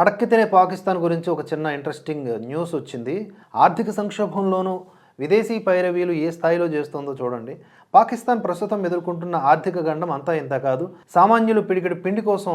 అడక్కితేనే పాకిస్తాన్ గురించి ఒక చిన్న ఇంట్రెస్టింగ్ న్యూస్ వచ్చింది. ఆర్థిక సంక్షోభంలోనూ విదేశీ పైరవీలు ఏ స్థాయిలో చేస్తుందో చూడండి. పాకిస్తాన్ ప్రస్తుతం ఎదుర్కొంటున్న ఆర్థిక గండం అంతా ఇంత కాదు. సామాన్యులు పిడికిడి పిండి కోసం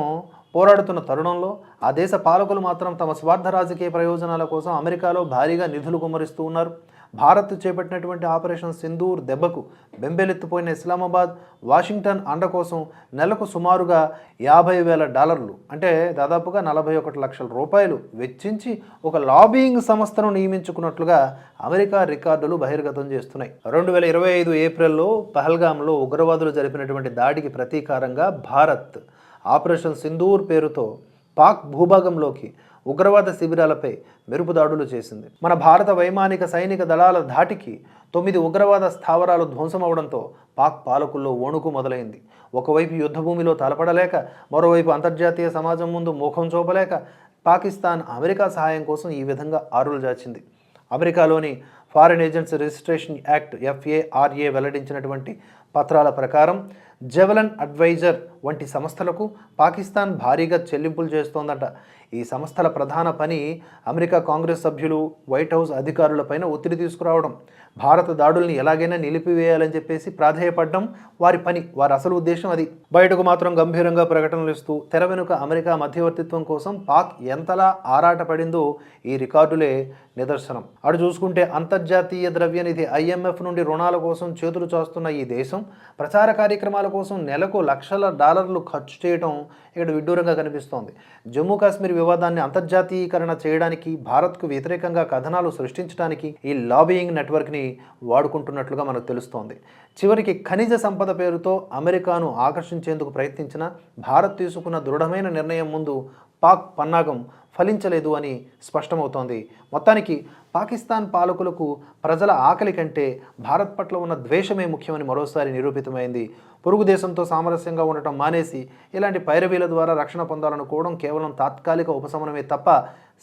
పోరాడుతున్న తరుణంలో ఆ దేశ పాలకులు మాత్రం తమ స్వార్థ రాజకీయ ప్రయోజనాల కోసం అమెరికాలో భారీగా నిధులు కుమ్మరిస్తూ ఉన్నారు. భారత్ చేపట్టినటువంటి ఆపరేషన్ సింధూర్ దెబ్బకు బెంబేలెత్తిపోయిన ఇస్లామాబాద్ వాషింగ్టన్ అండ కోసం నెలకు సుమారుగా యాభై వేల డాలర్లు అంటే దాదాపుగా నలభై ఒకటి లక్షల రూపాయలు వెచ్చించి ఒక లాబీయింగ్ సంస్థను నియమించుకున్నట్లుగా అమెరికా రికార్డులు బహిర్గతం చేస్తున్నాయి. రెండు వేల ఇరవై ఐదు ఏప్రిల్లో పహల్గాంలో ఉగ్రవాదులు జరిపినటువంటి దాడికి ప్రతీకారంగా భారత్ ఆపరేషన్ సింధూర్ పేరుతో పాక్ భూభాగంలోకి ఉగ్రవాద శిబిరాలపై మెరుపు దాడులు చేసింది. మన భారత వైమానిక సైనిక దళాల ధాటికి తొమ్మిది ఉగ్రవాద స్థావరాలు ధ్వంసమవడంతో పాక్ పాలకుల్లో వణుకు మొదలైంది. ఒకవైపు యుద్ధభూమిలో తలపడలేక మరోవైపు అంతర్జాతీయ సమాజం ముందు ముఖం చూపలేక పాకిస్తాన్ అమెరికా సహాయం కోసం ఈ విధంగా ఆరులు జాచింది. అమెరికాలోని Foreign Agents Registration Act FARA వెల్లడించినటువంటి పత్రాల ప్రకారం జెవలన్ అడ్వైజర్ వంటి సంస్థలకు పాకిస్తాన్ భారీగా చెల్లింపులు చేస్తోందట. ఈ సంస్థల ప్రధాన పని అమెరికా కాంగ్రెస్ సభ్యులు వైట్ హౌస్ అధికారులపైన ఒత్తిడి తీసుకురావడం. భారత దాడుల్ని ఎలాగైనా నిలిపివేయాలని చెప్పేసి ప్రాధేయపడడం వారి పని వారి అసలు ఉద్దేశం అది. బయటకు మాత్రం గంభీరంగా ప్రకటనలు ఇస్తూ తెర వెనుక అమెరికా మధ్యవర్తిత్వం కోసం పాక్ ఎంతలా ఆరాటపడిందో ఈ రికార్డులే నిదర్శనం. అటు చూసుకుంటే అంతర్జాతీయ ద్రవ్యనిధి ఐఎంఎఫ్ నుండి రుణాల కోసం చేతులు చాస్తున్న ఈ దేశం ప్రచార కార్యక్రమాల కోసం నెలకు లక్షల డాలర్లు ఖర్చు చేయడం ఇక్కడ విడ్డూరంగా కనిపిస్తోంది. జమ్మూ కాశ్మీర్ వివాదాన్ని అంతర్జాతీయకరణ చేయడానికి భారత్కు వ్యతిరేకంగా కథనాలు సృష్టించడానికి ఈ లాబియింగ్ నెట్వర్క్ని వాడుకుంటున్నట్లుగా మనకు తెలుస్తోంది. చివరికి ఖనిజ సంపద పేరుతో అమెరికాను ఆకర్షించేందుకు ప్రయత్నించిన భారత్ తీసుకున్న దృఢమైన నిర్ణయం ముందు పాక్ పన్నాగం ఫలించలేదు అని స్పష్టమవుతోంది. మొత్తానికి పాకిస్తాన్ పాలకులకు ప్రజల ఆకలి కంటే భారత్ పట్ల ఉన్న ద్వేషమే ముఖ్యమని మరోసారి నిరూపితమైంది. పొరుగు దేశంతో సామరస్యంగా ఉండటం మానేసి ఇలాంటి పైరవీల ద్వారా రక్షణ పొందాలనుకోవడం కేవలం తాత్కాలిక ఉపశమనమే తప్ప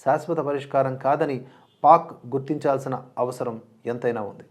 శాశ్వత పరిష్కారం కాదని పాక్ గుర్తించాల్సిన అవసరం ఎంతైనా ఉంది.